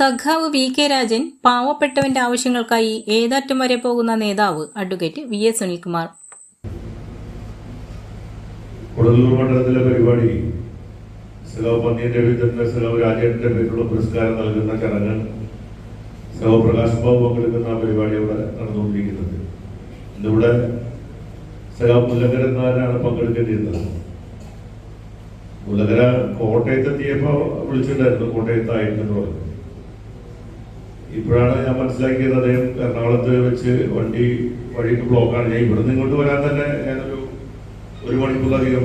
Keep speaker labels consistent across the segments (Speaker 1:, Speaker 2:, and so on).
Speaker 1: സഖാവ് V K Rajan പാവപ്പെട്ടവന്റെ ആവശ്യങ്ങൾക്കായി ഏതാറ്റം വരെ പോകുന്ന നേതാവ് advocate V S Sunilkumar.
Speaker 2: Kodungallur മണ്ഡലത്തിലെ പരിപാടി സഖാവ് പന്നിയൻ രവീന്ദ്രന്റെ സഖാവ് രാജേന്ദ്രന്റെ പേരിലുള്ള പുരസ്കാരം നൽകുന്ന ചടങ്ങ് സഖാവ് പ്രകാശ് ബാബു പങ്കെടുക്കുന്ന പരിപാടി ഇവിടെ നടന്നുകൊണ്ടിരിക്കുന്നത്. ഇന്നിവിടെ സഖാവ് മുല്ലക്കരൻ നായരാണ് പങ്കെടുക്കേണ്ടിയിരുന്നത്. മുല്ലങ്കര കോട്ടയത്തെത്തിയപ്പോ വിളിച്ചിട്ടുണ്ടായിരുന്നു കോട്ടയത്തായിരുന്നു പറഞ്ഞു. ഇപ്പോഴാണ് ഞാൻ മനസ്സിലാക്കിയത് അദ്ദേഹം എറണാകുളത്ത് വെച്ച് വണ്ടി വഴിക്ക് ബ്ലോക്കാണ്. ഞാൻ ഇവിടുന്ന് ഇങ്ങോട്ട് വരാൻ തന്നെ ഞാനൊരു ഒരു മണിക്കൂറിലധികം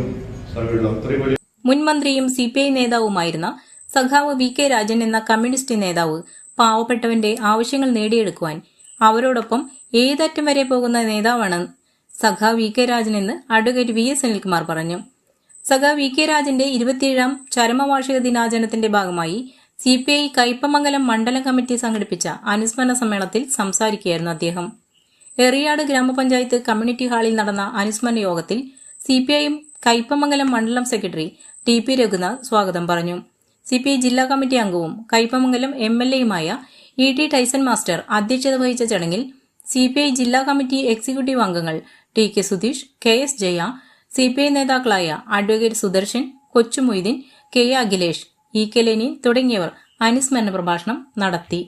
Speaker 2: സമയമുള്ളൂ. അത്രയും വലിയ
Speaker 1: മുൻ മന്ത്രിയും സി പി ഐ നേതാവുമായിരുന്ന സഖാവ് വി കെ രാജൻ എന്ന കമ്മ്യൂണിസ്റ്റ് നേതാവ് പാവപ്പെട്ടവന്റെ ആവശ്യങ്ങൾ നേടിയെടുക്കുവാൻ അവരോടൊപ്പം ഏതറ്റം വരെ പോകുന്ന നേതാവാണ് സഖാവ് വി കെ രാജൻ എന്ന് അഡ്വക്കേറ്റ് വി എസ് സുനിൽകുമാർ പറഞ്ഞു. സഖാവ് വി കെ രാജന്റെ ഇരുപത്തിയേഴാം ചരമവാർഷിക ദിനാചരണത്തിന്റെ ഭാഗമായി സി പി ഐ കയ്പമംഗലം മണ്ഡലം കമ്മിറ്റി സംഘടിപ്പിച്ച അനുസ്മരണ സമ്മേളനത്തിൽ സംസാരിക്കുകയായിരുന്നു അദ്ദേഹം. എറിയാട് ഗ്രാമപഞ്ചായത്ത് കമ്മ്യൂണിറ്റി ഹാളിൽ നടന്ന അനുസ്മരണ യോഗത്തിൽ സി പി കയ്പമംഗലം മണ്ഡലം സെക്രട്ടറി ടി പി രഘുനാഥ് സ്വാഗതം പറഞ്ഞു. സി പി ഐ ജില്ലാ കമ്മിറ്റി അംഗവും കയ്പമംഗലം എം എൽ എയുമായ ഇ ടി ടൈസൺ മാസ്റ്റർ അധ്യക്ഷത വഹിച്ച ചടങ്ങിൽ സി പി ഐ ജില്ലാ കമ്മിറ്റി എക്സിക്യൂട്ടീവ് അംഗങ്ങൾ T K Sudheesh K S Jaya C P I നേതാക്കളായ advocate Sudarshan Kochumoideen K A Akhilesh E K Lenin തുടങ്ങിയവർ അനുസ്മരണ പ്രഭാഷണം നടത്തി